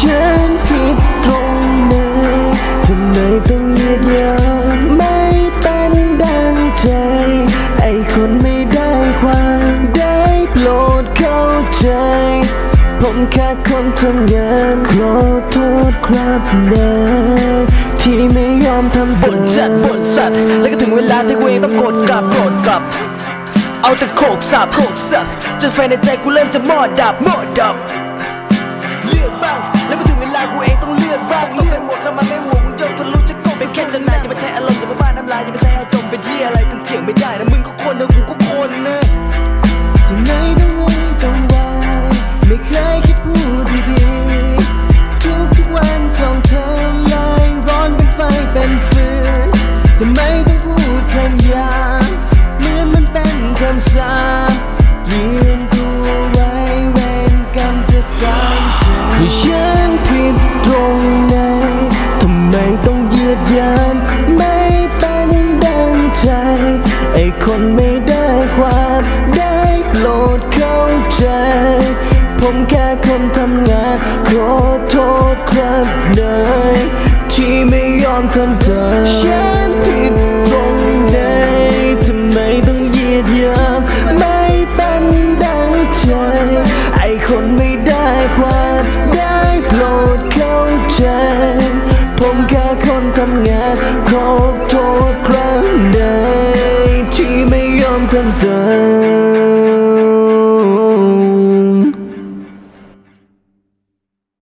ฉันผิดตรงไหนทำไมต้องเลียดยามไม่เป็นดังใจ ไอคนไม่ได้ความได้โปรดเข้าใจ ผมแค่คนทำงานขอโทษครับนะที่ไม่ยอมทำบ่นจัดบ่นสัตว์ แล้วก็ถึงเวลาที่กูเองต้องกดกลับกดกลับ เอาแต่โขกสับโขกสับจนไฟในใจกูเริ่มจะมอดดับมอดดับ เลือกบ้าง อย่ามาใช้อารมณ์อย่ามาบ้าน้ำลายอย่ามาใช้อารมณ์เป็นที่อะไรถึงเถียงไม่ได้นะมึงก็คนนะกูก็คนนะทำไมต้องวุ่นต้องวายไม่เคยคิดพูดดีๆทุกทุกวันจ้องทำลายร้อนเป็นไฟเป็นฟืนทำไมต้องพูดคำหยาบเหมือนมันเป็นคำสาปเตรียมตัวไว้เวรกรรมจะตามเธอ ไอคนไม่ได้ความได้โปรดเข้าใจ ผมแค่คนทำงาน ขอโทษครับเนยที่ไม่ยอมทำเธอฉันผิดตรงไหนทำไมต้องเยียดยามไม่เป็นดังใจ ไอคนไม่ได้ความได้โปรดเข้าใจผมแค่คนทำงาน ขอโทษครั้งเดิม 等等。